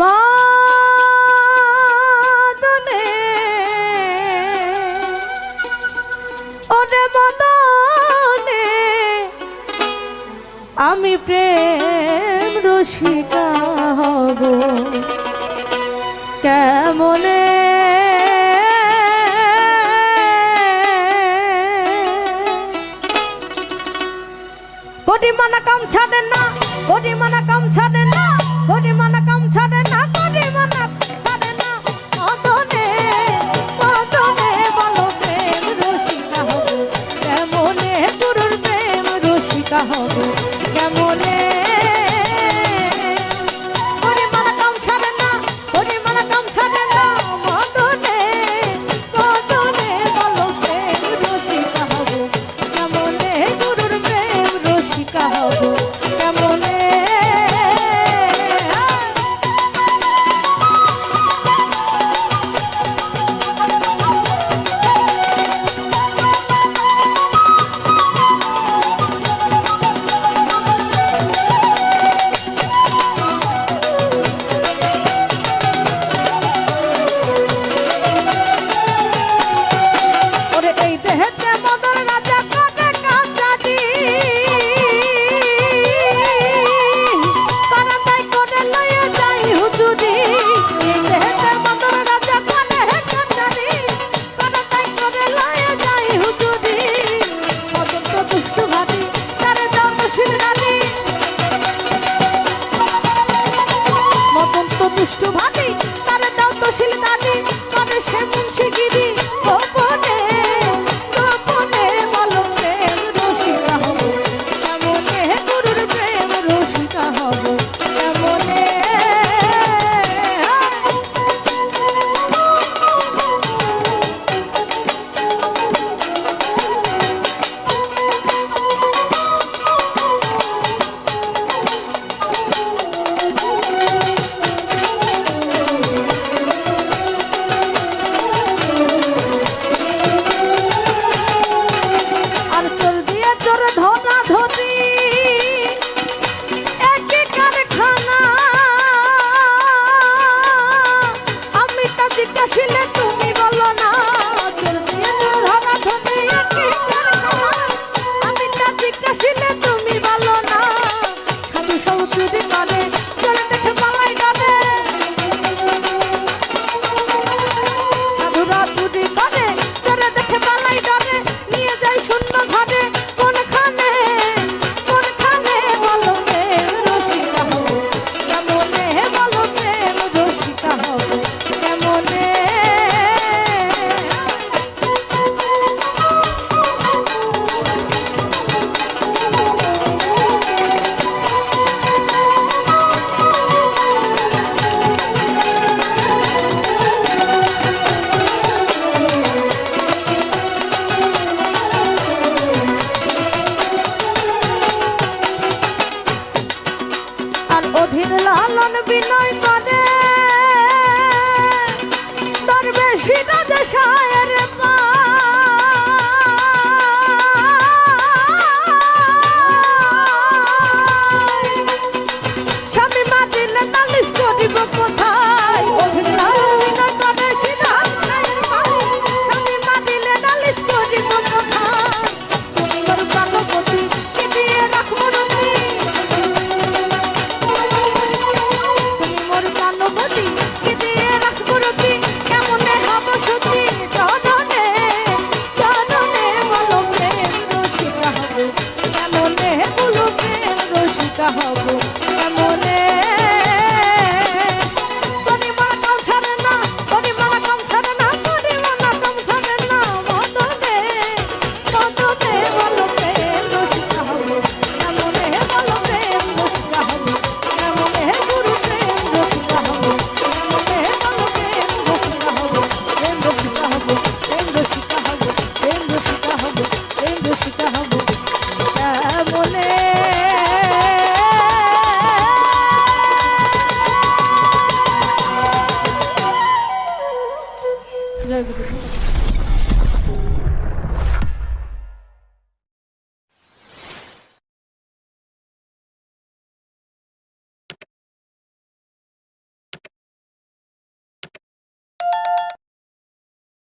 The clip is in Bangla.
মদনে। ওরে মদনে, আমি প্রেম রসিকা হব। কেমনে? গরিমানা কাম ছাড়ে না, গরিমানা কাম ছাড়ে না, গরিমানা ছড়ান